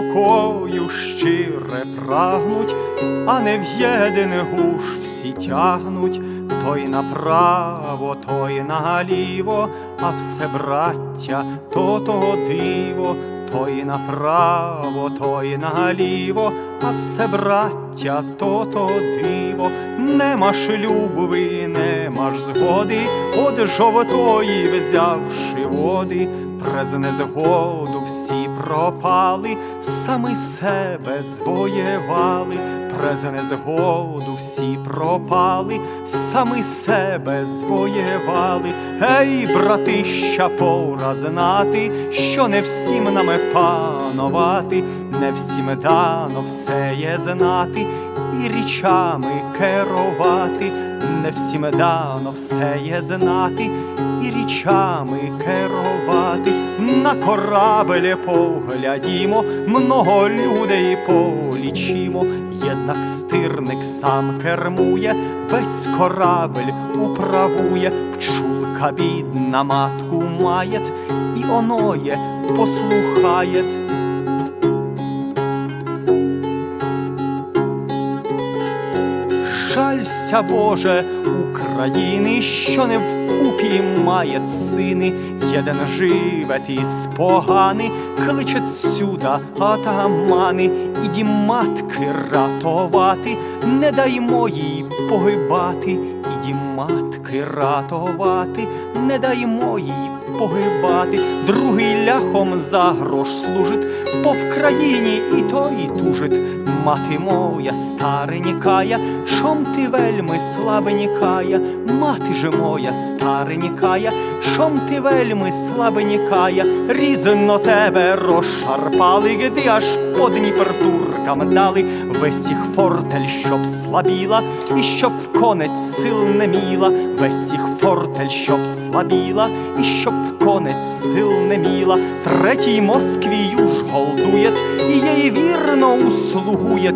рукою щире прагнуть, а не в єдиний гуш всі тягнуть, той направо, той наліво, а все браття, то того диво, той направо, той наліво, а все браття, то того диво, нема шлюбви, нема ж згоди, от жовтої взявши води, през незгоду всі пропали, сами себе звоєвали, през незгоду всі пропали, сами себе звоєвали. Ей, братища, пора знати, що не всім нами панувати, не всім дано все є знати, і річами керувати, не всім дано все є знати, і річами керувати. На корабель поглядімо, много людей полічимо, єднак стирник сам кермує, весь корабель управує, пчулка бідна матку маєт, і оноє послухає. Жалься, Боже, України, що не вкупі має сини, єден живе ті спогани, кличе сюда атамани, іді матки ратувати, не даймо їй погибати, іді матки ратувати, не даймо їй погибати, другий ляхом за грош служить, по Вкраїні і той тужить. Мати моя старенькая, чом ти вельми слабенькая, мати же моя старенькая, чом ти вельми слабенькая, різно тебе розшарпали, гди аж по Дніпр туркам дали, весь їх фортель, щоб слабіла, і щоб в конець сил не міла, весь їх фортель, щоб слабіла, і щоб в конець сил не міла, третій Москвію ж голдує, і їй вірно услугує,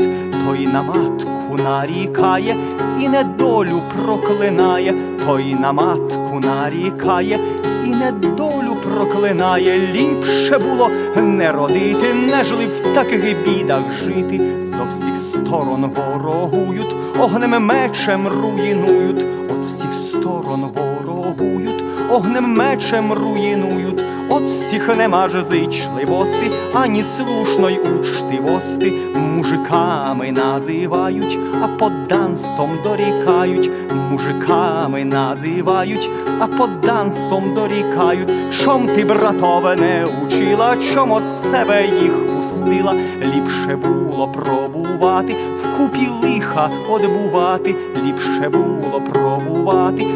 той на матку нарікає, і недолю проклинає, той на матку нарікає, і недолю проклинає, ліпше було не родити, нежели в таких бідах жити. Зо всіх сторон ворогують, огнем мечем руїнують, от всіх сторон ворогують, огнем мечем руїнують, от всіх нема ж зичливости, ані слушної учтивости, мужиками називають, а подданством дорікають, мужиками називають, а подданством дорікають, чом ти, братове, не учила, чом от себе їх пустила, ліпше було пробувати, вкупі лиха одбувати, ліпше було пробувати,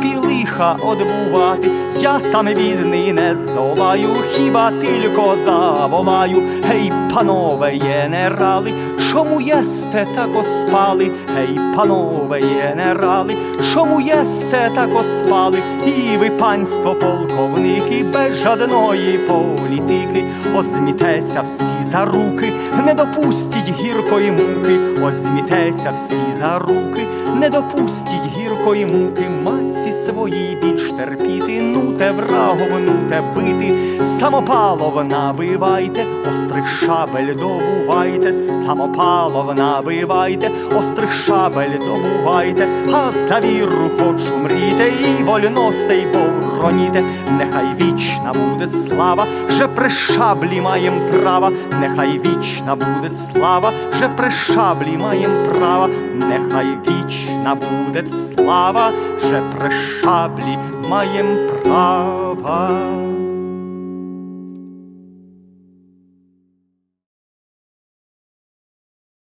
вкупі лиха одбувати, я саме бідний не здолаю, хіба тільки заволаю, гей, панове генерали, чому єсте тако спали, гей, панове генерали, чому єсте тако спали, і ви, панство полковники, без жадної політики, озмітеся всі за руки, не допустіть гіркої муки, озмітеся всі за руки, не допустіть гіркої муки, матці свої більш терпіти, ну те врагов, ну те бити, самопалов набивайте, острих шабель добувайте, самопалов набивайте, острих шабель добувайте, а за віру хочу мрійте, і вольностей бороніте, нехай вічна буде слава, же при шаблі маєм права, нехай вічна буде слава, же при шаблі маєм права, нехай вічна буде слава, же при шаблі маєм права.